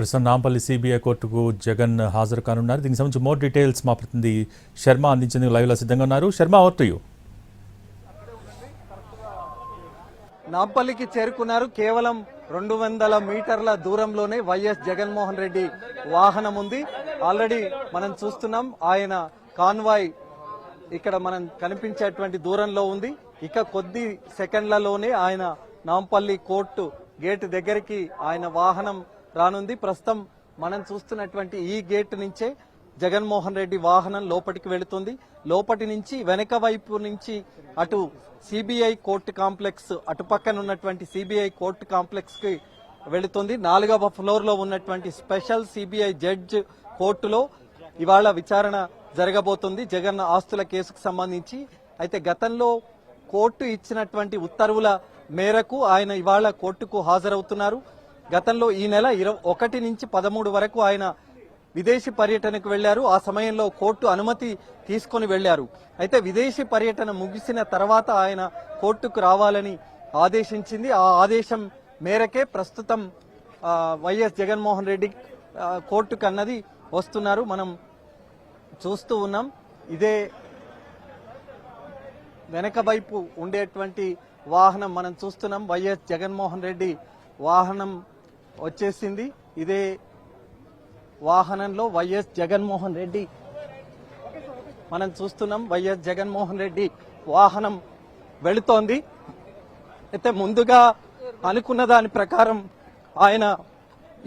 ప్రస్తుతం నాంపల్లి సిబిఐ కోర్టుకు జగన్ హాజరు కానున్నారు. దీనికి సంబంధించి మోర్ డీటెయిల్స్ మా ప్రతినిధి శర్మ అందించేందుకు లైవ్లో సిద్ధంగా ఉన్నారు. శర్మ ఓవర్ టు యూ నాంపల్లికి చేరుకున్నారు కేవలం రెండు వందల మీటర్ల దూరంలోనే వైఎస్ జగన్మోహన్ రెడ్డి వాహనం ఉంది. ఆల్రెడీ మనం చూస్తున్నాం ఆయన కాన్వాయ్ ఇక్కడ మనం కనిపించేటువంటి దూరంలో ఉంది. ఇక కొద్ది సెకండ్లలోనే ఆయన నాంపల్లి కోర్టు గేట్ దగ్గరికి ఆయన వాహనం రానుంది. ప్రస్తుతం మనం చూస్తున్నటువంటి ఈ గేట్ నుంచే జగన్మోహన్ రెడ్డి వాహనం లోపలికి వెళుతుంది. లోపటి నుంచి వెనక వైపు నుంచి అటు సిబిఐ కోర్టు కాంప్లెక్స్ అటు పక్కన ఉన్నటువంటి సిబిఐ కోర్టు కాంప్లెక్స్కి వెళుతుంది. నాలుగవ ఫ్లోర్లో ఉన్నటువంటి స్పెషల్ సిబిఐ జడ్జ్ కోర్టులో ఇవాళ విచారణ జరగబోతుంది. జగన్ ఆస్తుల కేసుకు సంబంధించి అయితే గతంలో కోర్టు ఇచ్చినటువంటి ఉత్తర్వుల మేరకు ఆయన ఇవాళ కోర్టుకు హాజరవుతున్నారు. గతంలో ఈ నెల ఇరవై ఒకటి నుంచి పదమూడు వరకు ఆయన విదేశీ పర్యటనకు వెళ్ళారు. ఆ సమయంలో కోర్టు అనుమతి తీసుకొని వెళ్ళారు. అయితే విదేశీ పర్యటన ముగిసిన తర్వాత ఆయన కోర్టుకు రావాలని ఆదేశించింది. ఆ ఆదేశం మేరకే ప్రస్తుతం వైఎస్ జగన్మోహన్ రెడ్డి కోర్టు కోర్టుకు అన్నది వస్తున్నారు. మనం చూస్తూ ఉన్నాం. ఇదే వెనక వైపు ఉండేటువంటి వాహనం మనం చూస్తున్నాం. వైఎస్ జగన్మోహన్ రెడ్డి వాహనం వచ్చేసింది. ఇదే వాహనంలో వైఎస్ జగన్మోహన్ రెడ్డి. మనం చూస్తున్నాం వైఎస్ జగన్మోహన్ రెడ్డి వాహనం వెళుతోంది. అయితే ముందుగా అనుకున్న దాని ప్రకారం ఆయన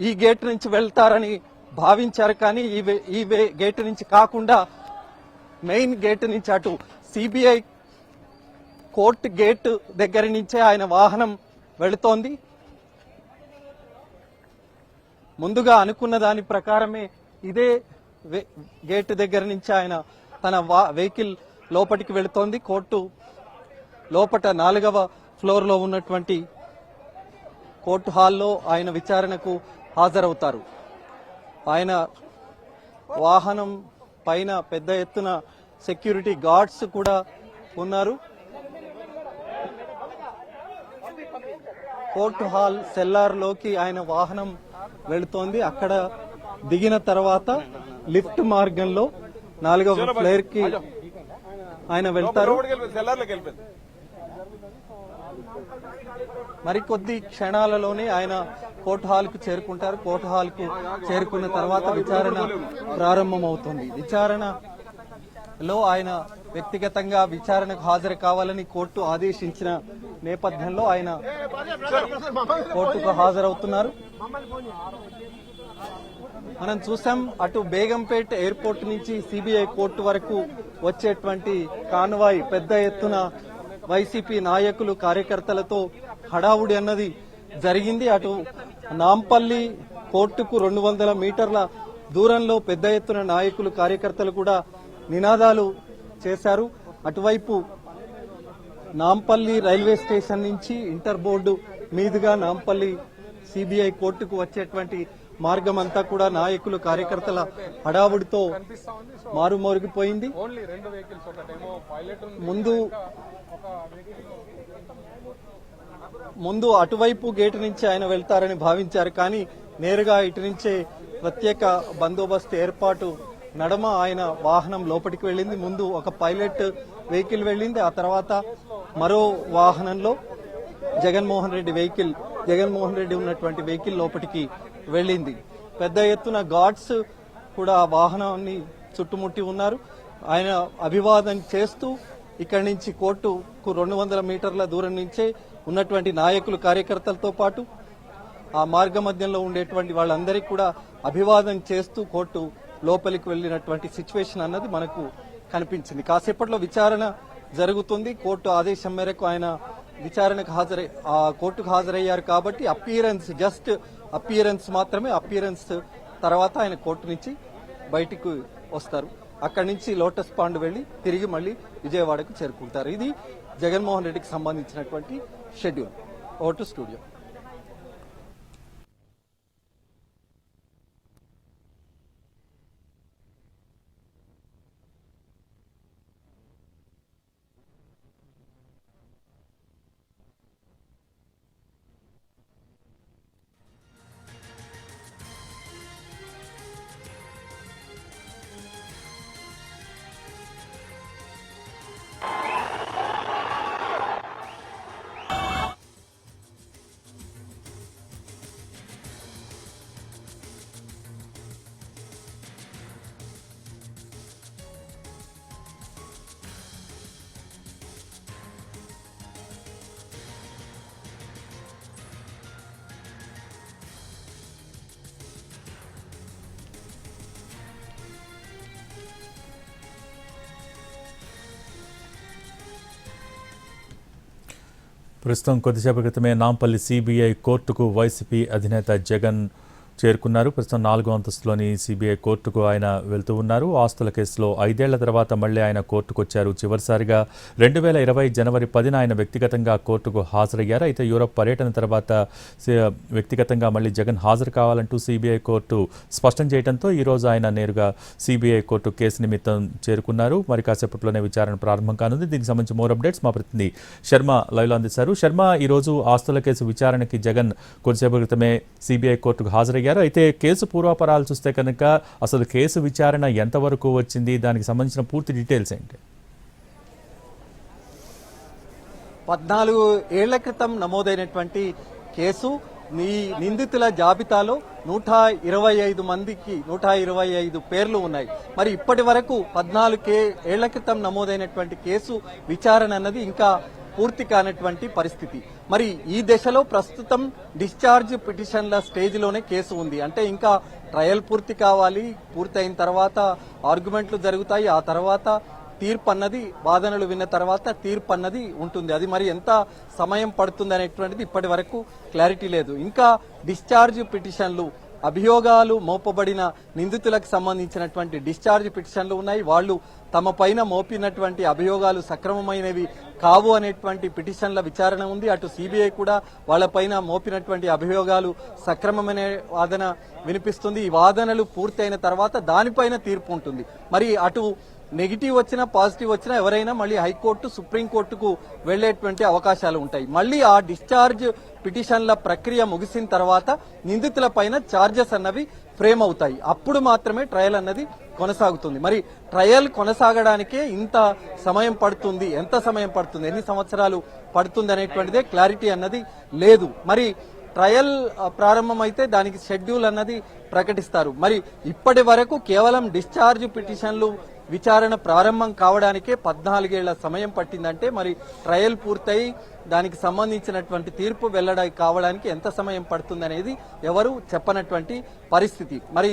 ఈ గేట్ నుంచి వెళ్తారని భావించారు. కానీ ఈ వే- ఈ వే- గేట్ నుంచి కాకుండా మెయిన్ గేట్ నుంచి అటు సిబిఐ కోర్టు గేట్ దగ్గర నుంచే ఆయన వాహనం వెళుతోంది. ముందుగా అనుకున్న దాని ప్రకారమే ఇదే గేట్ దగ్గర నుంచి ఆయన తన వా- వెహికల్ లోపలికి వెళుతోంది. కోర్టు లోపట నాలుగవ ఫ్లోర్లో ఉన్నటువంటి కోర్టు హాల్లో ఆయన విచారణకు హాజరవుతారు. ఆయన వాహనం పైన పెద్ద ఎత్తున సెక్యూరిటీ గార్డ్స్ కూడా ఉన్నారు. కోర్టు హాల్ సెల్లార్లోకి ఆయన వాహనం వెళుతోంది. అక్కడ దిగిన తర్వాత లిఫ్ట్ మార్గంలో నాలుగవ ఫ్లేర్కి ఆయన వెళ్తారు. మరికొద్ది క్షణాలలోనే ఆయన కోర్టు హాల్కు చేరుకుంటారు. కోర్టు హాల్కు చేరుకున్న తర్వాత విచారణ ప్రారంభమవుతుంది. విచారణ లో ఆయన వ్యక్తిగతంగా విచారణకు హాజరు కావాలని కోర్టు ఆదేశించిన నేపథ్యంలో ఆయన కోర్టుకు హాజరవుతున్నారు. మనం చూసాం అటు బేగంపేట్ ఎయిర్పోర్ట్ నుంచి సిబిఐ కోర్టు వరకు వచ్చేటువంటి కాన్వాయ్ పెద్ద ఎత్తున వైసీపీ నాయకులు కార్యకర్తలతో హడావుడి అన్నది జరిగింది. అటు నాంపల్లి కోర్టుకు రెండు వందల మీటర్ల దూరంలో పెద్ద ఎత్తున నాయకులు కార్యకర్తలు కూడా నినాదాలు చేశారు. అటువైపు నాంపల్లి రైల్వే స్టేషన్ నుంచి ఇంటర్ బోర్డు మీదుగా నాంపల్లి సిబిఐ కోర్టుకు వచ్చేటువంటి మార్గం అంతా కూడా నాయకులు కార్యకర్తల హడావుడితో మారుమోగిపోయింది. ముందు ముందు అటువైపు గేటు నుంచి ఆయన వెళ్తారని భావించారు కానీ నేరుగా ఇటు నుంచే ప్రత్యేక బందోబస్తు ఏర్పాటు నడమ ఆయన వాహనం లోపలికి వెళ్ళింది. ముందు ఒక పైలట్ వెహికల్ వెళ్ళింది ఆ తర్వాత మరో వాహనంలో జగన్మోహన్ రెడ్డి వెహికల్ జగన్మోహన్ రెడ్డి ఉన్నటువంటి వెహికల్ లోపలికి వెళ్ళింది. పెద్ద ఎత్తున గాడ్స్ కూడా ఆ వాహనాన్ని చుట్టుముట్టి ఉన్నారు. ఆయన అభివాదం చేస్తూ ఇక్కడి నుంచి కోర్టుకు రెండు వందల మీటర్ల దూరం నుంచే ఉన్నటువంటి నాయకులు కార్యకర్తలతో పాటు ఆ మార్గ మధ్యంలో ఉండేటువంటి వాళ్ళందరికీ కూడా అభివాదం చేస్తూ కోర్టు లోపలికి వెళ్ళినటువంటి సిచ్యువేషన్ అన్నది మనకు కనిపించింది. కాసేపట్లో విచారణ జరుగుతుంది. కోర్టు ఆదేశం మేరకు ఆయన విచారణకు హాజరై ఆ కోర్టుకు హాజరయ్యారు కాబట్టి అపియరెన్స్ జస్ట్ అపియరెన్స్ మాత్రమే అపియరెన్స్ తర్వాత ఆయన కోర్టు నుంచి బయటికి వస్తారు. అక్కడి నుంచి లోటస్ పాండ్ వెళ్ళి తిరిగి మళ్ళీ విజయవాడకు చేరుకుంటారు. ఇది జగన్మోహన్ రెడ్డికి సంబంధించినటువంటి షెడ్యూల్. Vote studio. ప్రస్తుతం కొద్దిసేపటి క్రితమే నాంపల్లి సిబిఐ కోర్టుకు వైసీపీ అధినేత జగన్ చేరుకున్నారు. ప్రస్తుతం నాలుగో అంతస్తులోని సిబిఐ కోర్టుకు ఆయన వెళ్తూ ఉన్నారు. ఆస్తుల కేసులో ఐదేళ్ళ తర్వాత మళ్ళీ ఆయన కోర్టుకు వచ్చారు చివరిసారిగా రెండు వేల ఇరవై జనవరి పదిన ఆయన వ్యక్తిగతంగా కోర్టుకు హాజరయ్యారు. అయితే యూరప్ పర్యటన తర్వాత వ్యక్తిగతంగా మళ్ళీ జగన్ హాజరు కావాలంటూ సిబిఐ కోర్టు స్పష్టం చేయడంతో ఈరోజు ఆయన నేరుగా సిబిఐ కోర్టు కేసు నిమిత్తం చేరుకున్నారు. మరి కాసేపట్లోనే విచారణ ప్రారంభం కానుంది. దీనికి సంబంధించి మోర్ అప్డేట్స్ మా ప్రతినిధి శర్మ లైవ్లో అందిస్తారు. శర్మ ఈరోజు ఆస్తుల కేసు విచారణకి జగన్ కొద్దిసేపు క్రితమే సిబిఐ కోర్టుకు హాజరయ్యారు. అయితే కేసు పూర్వాపరాలు చూస్తే కనుక అసలు కేసు విచారణ ఎంతవరకు వచ్చింది? దానికి సంబంధించిన పూర్తి డీటెయిల్స్ ఏంటి? పద్నాలుగు ఏళ్ళ క్రితం నమోదైనటువంటి కేసు ఈ నిందితుల జాబితాలో నూట ఇరవై ఐదు మందికి నూట ఇరవై ఐదు పేర్లు ఉన్నాయి. మరి ఇప్పటి వరకు పద్నాలుగు కే ఏళ్ళ క్రితం నమోదైనటువంటి కేసు విచారణ అన్నది ఇంకా పూర్తి కానటువంటి పరిస్థితి. మరి ఈ దశలో ప్రస్తుతం డిశ్చార్జ్ పిటిషన్ల స్టేజ్లోనే కేసు ఉంది. అంటే ఇంకా ట్రయల్ పూర్తి కావాలి పూర్తయిన తర్వాత ఆర్గ్యుమెంట్లు జరుగుతాయి ఆ తర్వాత తీర్పు అన్నది వాదనలు విన్న తర్వాత తీర్పు అన్నది ఉంటుంది. అది మరి ఎంత సమయం పడుతుంది అనేటువంటిది ఇప్పటి వరకు క్లారిటీ లేదు. ఇంకా డిశ్చార్జ్ పిటిషన్లు అభియోగాలు మోపబడిన నిందితులకు సంబంధించినటువంటి డిశ్చార్జ్ పిటిషన్లు ఉన్నాయి. వాళ్ళు తమ పైన మోపినటువంటి అభియోగాలు సక్రమమైనవి కావు అనేటువంటి పిటిషన్ల విచారణ ఉంది. అటు సిబిఐ కూడా వాళ్ళపైన మోపినటువంటి అభియోగాలు సక్రమమైన వాదన వినిపిస్తుంది. ఈ వాదనలు పూర్తయిన తర్వాత దానిపైన తీర్పు ఉంటుంది. మరి అటు నెగిటివ్ వచ్చినా పాజిటివ్ వచ్చినా ఎవరైనా మళ్ళీ హైకోర్టు సుప్రీంకోర్టుకు వెళ్ళేటువంటి అవకాశాలు ఉంటాయి. మళ్ళీ ఆ డిశ్చార్జ్ పిటిషన్ల ప్రక్రియ ముగిసిన తర్వాత నిందితుల పైన ఛార్జెస్ అన్నవి ఫ్రేమ్ అవుతాయి. అప్పుడు మాత్రమే ట్రయల్ అన్నది కొనసాగుతుంది. మరి ట్రయల్ కొనసాగడానికే ఇంత సమయం పడుతుంది? ఎంత సమయం పడుతుంది? ఎన్ని సంవత్సరాలు పడుతుంది అనేటువంటిదే క్లారిటీ అన్నది లేదు. మరి ట్రయల్ ప్రారంభమైతే దానికి షెడ్యూల్ అన్నది ప్రకటిస్తారు. మరి ఇప్పటి వరకు కేవలం డిశ్చార్జ్ పిటిషన్లు విచారణ ప్రారంభం కావడానికే పద్నాలుగేళ్ళ సమయం పట్టిందంటే మరి ట్రయల్ పూర్తయి దానికి సంబంధించినటువంటి తీర్పు వెల్లడానికి కావడానికి ఎంత సమయం పడుతుంది అనేది ఎవరు చెప్పనటువంటి పరిస్థితి. మరి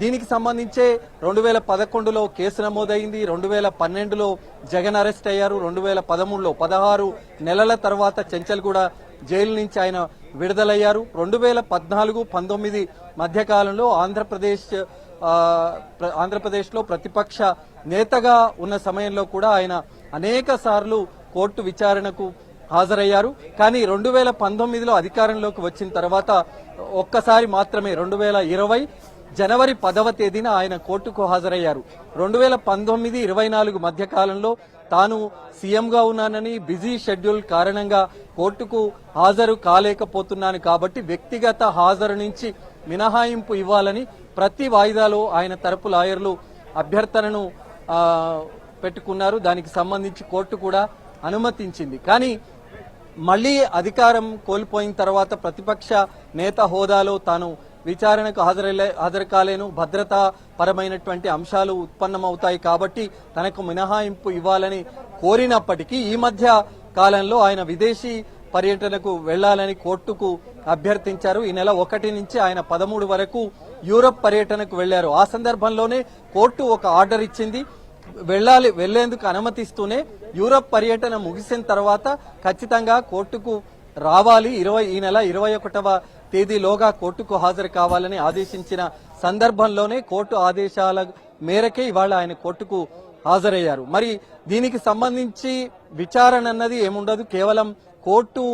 దీనికి సంబంధించే రెండు వేల పదకొండులో కేసు నమోదైంది రెండు వేల పన్నెండులో జగన్ అరెస్ట్ అయ్యారు రెండు వేల పదమూడులో పదహారు నెలల తర్వాత చెంచల్గూడ జైలు నుంచి ఆయన విడుదలయ్యారు. రెండు వేల పద్నాలుగు పంతొమ్మిది మధ్యకాలంలో ఆంధ్రప్రదేశ్ ఆంధ్రప్రదేశ్లో ప్రతిపక్ష నేతగా ఉన్న సమయంలో కూడా ఆయన అనేక సార్లు కోర్టు విచారణకు హాజరయ్యారు. కానీ రెండు వేల పంతొమ్మిదిలో అధికారంలోకి వచ్చిన తర్వాత ఒక్కసారి మాత్రమే రెండు వేల ఇరవై జనవరి పదవ తేదీన ఆయన కోర్టుకు హాజరయ్యారు. రెండు వేల పంతొమ్మిది ఇరవై నాలుగు మధ్య కాలంలో తాను సీఎంగా ఉన్నానని బిజీ షెడ్యూల్ కారణంగా కోర్టుకు హాజరు కాలేకపోతున్నాను కాబట్టి వ్యక్తిగత హాజరు నుంచి మినహాయింపు ఇవ్వాలని ప్రతి వాయిదాలో ఆయన తరపు లాయర్లు అభ్యర్థనను పెట్టుకున్నారు. దానికి సంబంధించి కోర్టు కూడా అనుమతించింది. కానీ మళ్ళీ అధికారం కోల్పోయిన తర్వాత ప్రతిపక్ష నేత హోదాలో తాను విచారణకు హాజరలే హాజరు కాలేను భద్రతా పరమైనటువంటి అంశాలు ఉత్పన్నమవుతాయి కాబట్టి తనకు మినహాయింపు ఇవ్వాలని కోరినప్పటికీ ఈ మధ్య కాలంలో ఆయన విదేశీ పర్యటనకు వెళ్ళాలని కోర్టుకు అభ్యర్థించారు. ఈ నెల ఒకటి నుంచి ఆయన పదమూడు వరకు యూరప్ పర్యటనకు వెళ్ళారు. ఆ సందర్భంలోనే కోర్టు ఒక ఆర్డర్ ఇచ్చింది. వెళ్ళాలి వెళ్ళేందుకు అనుమతిస్తూనే యూరప్ పర్యటన ముగిసిన తర్వాత ఖచ్చితంగా కోర్టుకు రావాలి. ఇరవై ఈ నెల ఇరవై ఒకటవ తేదీలోగా కోర్టుకు హాజరు కావాలని ఆదేశించిన సందర్భంలోనే కోర్టు ఆదేశాల మేరకే ఇవాళ ఆయన కోర్టుకు హాజరయ్యారు. మరి దీనికి సంబంధించి విచారణ అన్నది ఏముండదు. కేవలం కోర్టు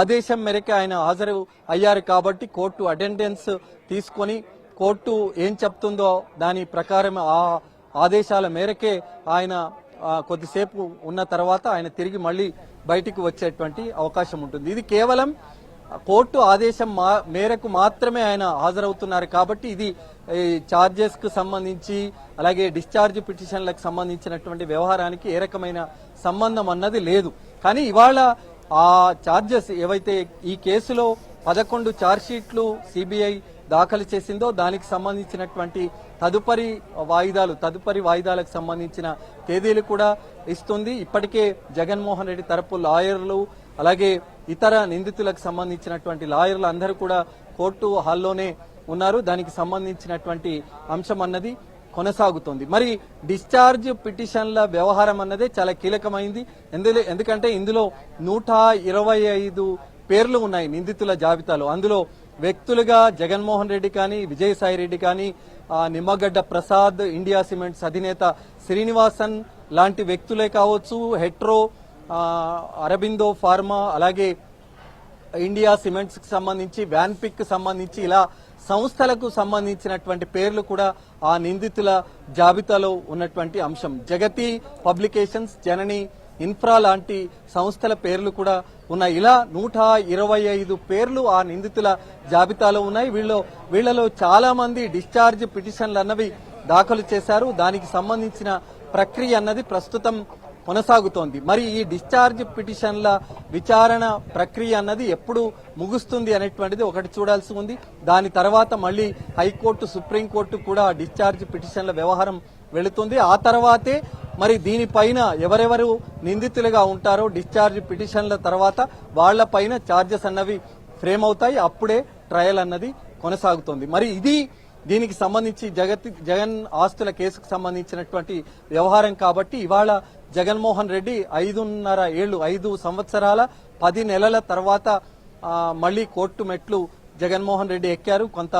ఆదేశం మేరకే ఆయన హాజరు అయ్యారు కాబట్టి కోర్టు అటెండెన్స్ తీసుకొని కోర్టు ఏం చెప్తుందో దాని ప్రకారం ఆ ఆదేశాల మేరకే ఆయన కొద్దిసేపు ఉన్న తర్వాత ఆయన తిరిగి మళ్ళీ బయటికి వచ్చేటువంటి అవకాశం ఉంటుంది. ఇది కేవలం కోర్టు ఆదేశం మా- మేరకు మాత్రమే ఆయన హాజరవుతున్నారు కాబట్టి ఇది ఈ కు సంబంధించి అలాగే డిశ్చార్జ్ పిటిషన్లకు సంబంధించినటువంటి వ్యవహారానికి ఏ రకమైన సంబంధం అన్నది లేదు. కానీ ఇవాళ ఆ ఛార్జెస్ ఏవైతే ఈ కేసులో పదకొండు ఛార్జ్షీట్లు సిబిఐ దాఖలు చేసిందో దానికి సంబంధించినటువంటి తదుపరి వాయిదాలు తదుపరి వాయిదాలకు సంబంధించిన తేదీలు కూడా ఇస్తుంది. ఇప్పటికే జగన్మోహన్ రెడ్డి తరపు లాయర్లు అలాగే ఇతర నిందితులకు సంబంధించినటువంటి లాయర్లు అందరూ కూడా కోర్టు హాల్లోనే ఉన్నారు. దానికి సంబంధించినటువంటి అంశం అన్నది కొనసాగుతోంది. మరి డిశ్చార్జ్ పిటిషన్ల వ్యవహారం అన్నదే చాలా కీలకమైంది. ఎందులో ఎందుకంటే ఇందులో నూట ఇరవై ఐదు పేర్లు ఉన్నాయి నిందితుల జాబితాలో. అందులో వ్యక్తులుగా జగన్మోహన్ రెడ్డి కానీ విజయసాయి రెడ్డి కానీ నిమ్మగడ్డ ప్రసాద్ ఇండియా సిమెంట్స్ అధినేత శ్రీనివాసన్ లాంటి వ్యక్తులే కావచ్చు హెట్రో అరబిందో ఫార్మా అలాగే ఇండియా సిమెంట్స్కి సంబంధించి వ్యాన్ పిక్ సంబంధించి ఇలా సంస్థలకు సంబంధించినటువంటి పేర్లు కూడా ఆ నిందితుల జాబితాలో ఉన్నటువంటి అంశం. జగతి పబ్లికేషన్స్ జనని ఇన్ఫ్రా లాంటి సంస్థల పేర్లు కూడా ఉన్నాయి. ఇలా నూట ఇరవై ఐదు పేర్లు ఆ నిందితుల జాబితాలో ఉన్నాయి. వీళ్ళు వీళ్ళలో చాలా మంది డిశ్చార్జ్ పిటిషన్లు అన్నవి దాఖలు చేశారు. దానికి సంబంధించిన ప్రక్రియ అన్నది ప్రస్తుతం కొనసాగుతోంది. మరి ఈ డిశ్చార్జ్ పిటిషన్ల విచారణ ప్రక్రియ అన్నది ఎప్పుడు ముగుస్తుంది అనేటువంటిది ఒకటి చూడాల్సి ఉంది. దాని తర్వాత మళ్ళీ హైకోర్టు సుప్రీంకోర్టు కూడా డిశ్చార్జ్ పిటిషన్ల వ్యవహారం వెళుతుంది. ఆ తర్వాతే మరి దీనిపైన ఎవరెవరు నిందితులుగా ఉంటారో డిశ్చార్జ్ పిటిషన్ల తర్వాత వాళ్ళపైన ఛార్జెస్ అన్నవి ఫ్రేమ్ అవుతాయి. అప్పుడే ట్రయల్ అన్నది కొనసాగుతుంది. మరి ఇది దీనికి సంబంధించి జగతి జగన్ ఆస్తుల కేసుకు సంబంధించినటువంటి వ్యవహారం కాబట్టి ఇవాళ జగన్మోహన్ రెడ్డి ఐదున్నర ఏళ్ళు ఐదు సంవత్సరాల పది నెలల తర్వాత మళ్ళీ కోర్టు మెట్లు జగన్మోహన్ రెడ్డి ఎక్కారు. కొంత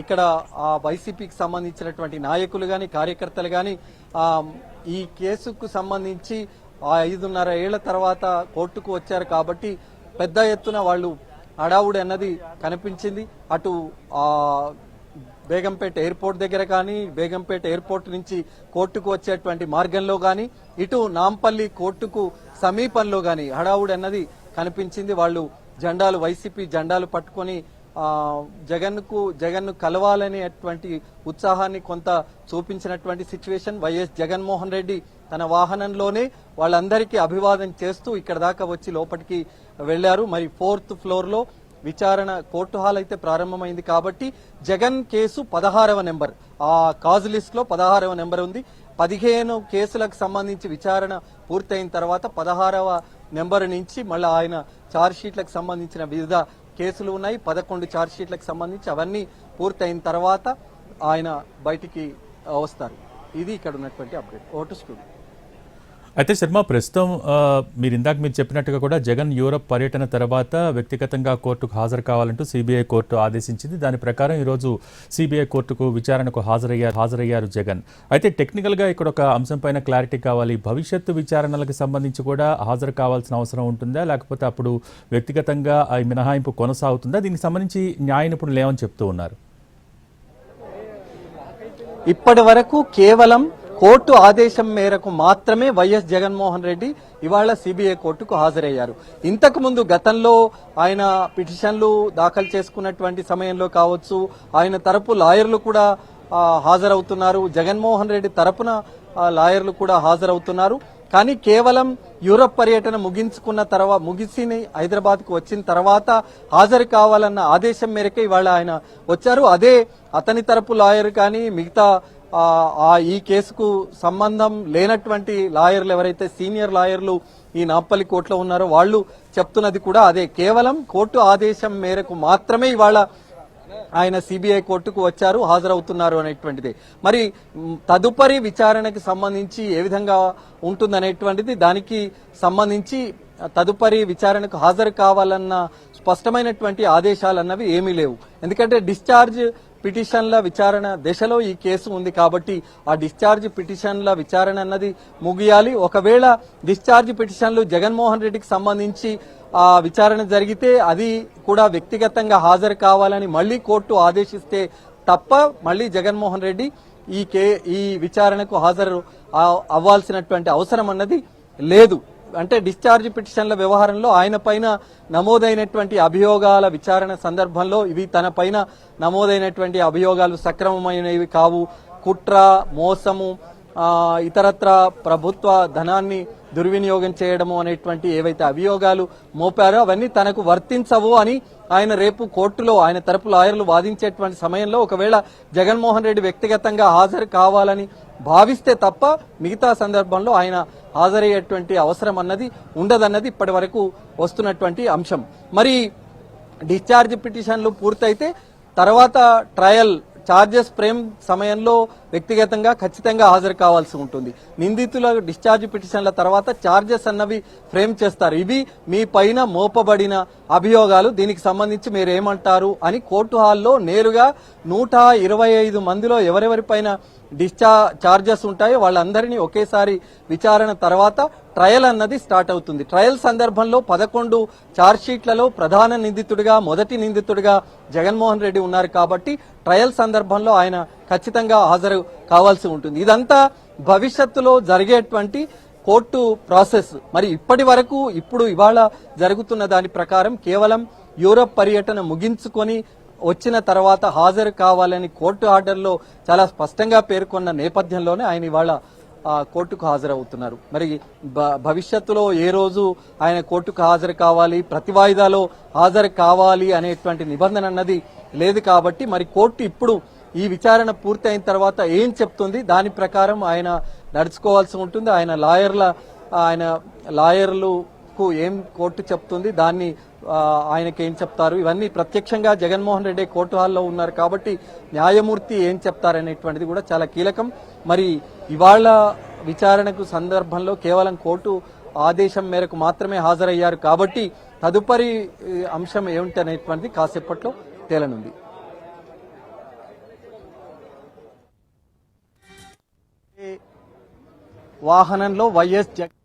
ఇక్కడ ఆ వైసీపీకి సంబంధించినటువంటి నాయకులు కానీ కార్యకర్తలు కానీ ఈ కేసుకు సంబంధించి ఆ ఐదున్నర ఏళ్ళ తర్వాత కోర్టుకు వచ్చారు కాబట్టి పెద్ద ఎత్తున వాళ్ళు హడావుడి అన్నది కనిపించింది. అటు ఆ బేగంపేట ఎయిర్పోర్ట్ దగ్గర కానీ బేగంపేట ఎయిర్పోర్ట్ నుంచి కోర్టుకు వచ్చేటువంటి మార్గంలో కానీ ఇటు నాంపల్లి కోర్టుకు సమీపంలో కానీ హడావుడి అన్నది కనిపించింది. వాళ్ళు జెండాలు వైసీపీ జెండాలు పట్టుకొని జగన్కు జగన్కు జగన్ కలవాలనేటువంటి ఉత్సాహాన్ని కొంత చూపించినటువంటి సిచ్యువేషన్ వైఎస్ జగన్మోహన్ రెడ్డి తన వాహనంలోనే వాళ్ళందరికీ అభివాదం చేస్తూ ఇక్కడ దాకా వచ్చి లోపలికి వెళ్ళారు మరి ఫోర్త్ ఫ్లోర్లో విచారణ కోర్టు హాల్ అయితే ప్రారంభమైంది కాబట్టి జగన్ కేసు పదహారవ నెంబర్. ఆ కాజ్ లిస్ట్లో పదహారవ నెంబర్ ఉంది. పదిహేను కేసులకు సంబంధించి విచారణ పూర్తయిన తర్వాత పదహారవ నెంబర్ నుంచి మళ్ళీ ఆయన చార్జ్ షీట్లకు సంబంధించిన వివిధ కేసులు ఉన్నాయి. పదకొండు చార్జ్ షీట్లకు సంబంధించి అవన్నీ పూర్తయిన తర్వాత ఆయన బయటికి వస్తారు. ఇది ఇక్కడ ఉన్నటువంటి అప్డేట్. Vote studio. అయితే శర్మ ప్రస్తుతం మీరు ఇందాక మీరు చెప్పినట్టుగా కూడా జగన్ యూరప్ పర్యటన తర్వాత వ్యక్తిగతంగా కోర్టుకు హాజరు కావాలంటూ సిబిఐ కోర్టు ఆదేశించింది. దాని ప్రకారం ఈరోజు సిబిఐ కోర్టుకు విచారణకు హాజరయ్యారు హాజరయ్యారు జగన్. అయితే టెక్నికల్గా ఇక్కడ ఒక అంశం పైన క్లారిటీ కావాలి. భవిష్యత్తు విచారణలకు సంబంధించి కూడా హాజరు కావాల్సిన అవసరం ఉంటుందా? లేకపోతే అప్పుడు వ్యక్తిగతంగా మినహాయింపు కొనసాగుతుందా? దీనికి సంబంధించి న్యాయ నిపుణులు ఏమని చెప్తూ ఉన్నారు. ఇప్పటి వరకు కేవలం కోర్టు ఆదేశం మేరకు మాత్రమే వైఎస్ జగన్మోహన్ రెడ్డి ఇవాళ సిబిఐ కోర్టుకు హాజరయ్యారు. ఇంతకు ముందు గతంలో ఆయన పిటిషన్లు దాఖలు చేసుకున్నటువంటి సమయంలో కావచ్చు ఆయన తరపు లాయర్లు కూడా హాజరవుతున్నారు. జగన్మోహన్ రెడ్డి తరపున లాయర్లు కూడా హాజరవుతున్నారు. కానీ కేవలం యూరప్ పర్యటన ముగించుకున్న తర్వాత ముగిసి హైదరాబాద్కు వచ్చిన తర్వాత హాజరు కావాలన్న ఆదేశం మేరకే ఇవాళ ఆయన వచ్చారు. అదే అతని తరపు లాయర్ కానీ మిగతా ఈ కేసుకు సంబంధం లేనటువంటి లాయర్లు ఎవరైతే సీనియర్ లాయర్లు ఈ నాంపల్లి కోర్టులో ఉన్నారో వాళ్ళు చెప్తున్నది కూడా అదే. కేవలం కోర్టు ఆదేశం మేరకు మాత్రమే ఇవాళ ఆయన సిబిఐ కోర్టుకు వచ్చారు హాజరవుతున్నారు అనేటువంటిది. మరి తదుపరి విచారణకి సంబంధించి ఏ విధంగా ఉంటుందనేటువంటిది దానికి సంబంధించి తదుపరి విచారణకు హాజరు కావాలన్న స్పష్టమైనటువంటి ఆదేశాలు అన్నవి ఏమీ లేవు. ఎందుకంటే డిశ్చార్జ్ పిటిషన్ల విచారణ దశలో ఈ కేసు ఉంది కాబట్టి ఆ డిశ్చార్జ్ పిటిషన్ల విచారణ అన్నది ముగియాలి. ఒకవేళ డిశ్చార్జ్ పిటిషన్లు జగన్మోహన్ రెడ్డికి సంబంధించి ఆ విచారణ జరిగితే అది కూడా వ్యక్తిగతంగా హాజరు కావాలని మళ్ళీ కోర్టు ఆదేశిస్తే తప్ప మళ్ళీ జగన్మోహన్ రెడ్డి ఈ కే ఈ విచారణకు హాజరు అవ్వాల్సినటువంటి అవసరం అన్నది లేదు. అంటే డిశ్చార్జ్ పిటిషన్ల వ్యవహారంలో ఆయన పైన నమోదైనటువంటి అభియోగాల విచారణ సందర్భంలో ఇవి తన పైన నమోదైనటువంటి అభియోగాలు సక్రమమైనవి కావు. కుట్ర మోసము ఇతరత్ర ప్రభుత్వ ధనాన్ని దుర్వినియోగం చేయడము అనేటువంటి ఏవైతే అభియోగాలు మోపారో అవన్నీ తనకు వర్తించవు అని ఆయన రేపు కోర్టులో ఆయన తరపు లాయర్లు వాదించేటువంటి సమయంలో ఒకవేళ జగన్మోహన్ రెడ్డి వ్యక్తిగతంగా హాజరు కావాలని భావిస్తే తప్ప మిగతా సందర్భంలో ఆయన హాజరయ్యేటువంటి అవసరం అన్నది ఉండదన్నది ఇప్పటి వరకు వస్తున్నటువంటి అంశం. మరి డిశ్చార్జ్ పిటిషన్లు పూర్తయితే తర్వాత ట్రయల్ చార్జెస్ ఫ్రేమ్ సమయంలో వ్యక్తిగతంగా ఖచ్చితంగా హాజరు కావాల్సి ఉంటుంది. నిందితుల డిశ్చార్జ్ పిటిషన్ల తర్వాత చార్జెస్ అన్నవి ఫ్రేమ్ చేస్తారు. ఇవి మీ పైన మోపబడిన అభియోగాలు. దీనికి సంబంధించి మీరు ఏమంటారు అని కోర్టు హాల్లో నేరుగా నూట ఇరవై ఐదు మందిలో ఎవరెవరిపైన డిశ్చార్జ్ చార్జెస్ ఉంటాయో వాళ్ళందరినీ ఒకేసారి విచారణ తర్వాత ట్రయల్ అన్నది స్టార్ట్ అవుతుంది. ట్రయల్ సందర్భంలో పదకొండు చార్జ్ షీట్లలో ప్రధాన నిందితుడిగా మొదటి నిందితుడిగా జగన్మోహన్ రెడ్డి ఉన్నారు కాబట్టి ట్రయల్ సందర్భంలో ఆయన ఖచ్చితంగా హాజరు కావాల్సి ఉంటుంది. ఇదంతా భవిష్యత్తులో జరిగేటువంటి కోర్టు ప్రాసెస్. మరి ఇప్పటి వరకు ఇప్పుడు ఇవాళ జరుగుతున్న దాని ప్రకారం కేవలం యూరప్ పర్యటన ముగించుకొని వచ్చిన తర్వాత హాజరు కావాలని కోర్టు ఆర్డర్లో చాలా స్పష్టంగా పేర్కొన్న నేపథ్యంలోనే ఆయన ఇవాళ కోర్టుకు హాజరవుతున్నారు. మరి భ- భవిష్యత్తులో ఏ రోజు ఆయన కోర్టుకు హాజరు కావాలి ప్రతి వాయిదాలో హాజరు కావాలి అనేటువంటి నిబంధన అన్నది లేదు కాబట్టి మరి కోర్టు ఇప్పుడు ఈ విచారణ పూర్తి అయిన తర్వాత ఏం చెప్తుంది? దాని ప్రకారం ఆయన నడుచుకోవాల్సి ఉంటుంది. ఆయన లాయర్ల ఆయన లాయర్లకు ఏం కోర్టు చెప్తుంది? దాన్ని ఆయనకి ఏం చెప్తారు? ఇవన్నీ ప్రత్యక్షంగా జగన్మోహన్ రెడ్డి కోర్టు హాల్లో ఉన్నారు కాబట్టి న్యాయమూర్తి ఏం చెప్తారనేటువంటిది కూడా చాలా కీలకం. మరి ఇవాళ విచారణకు సందర్భంలో కేవలం కోర్టు ఆదేశం మేరకు మాత్రమే హాజరయ్యారు కాబట్టి తదుపరి అంశం ఏమిటి అనేటువంటిది కాసేపట్లో తేలనుంది. వాహనంలో వైఎస్ జగన్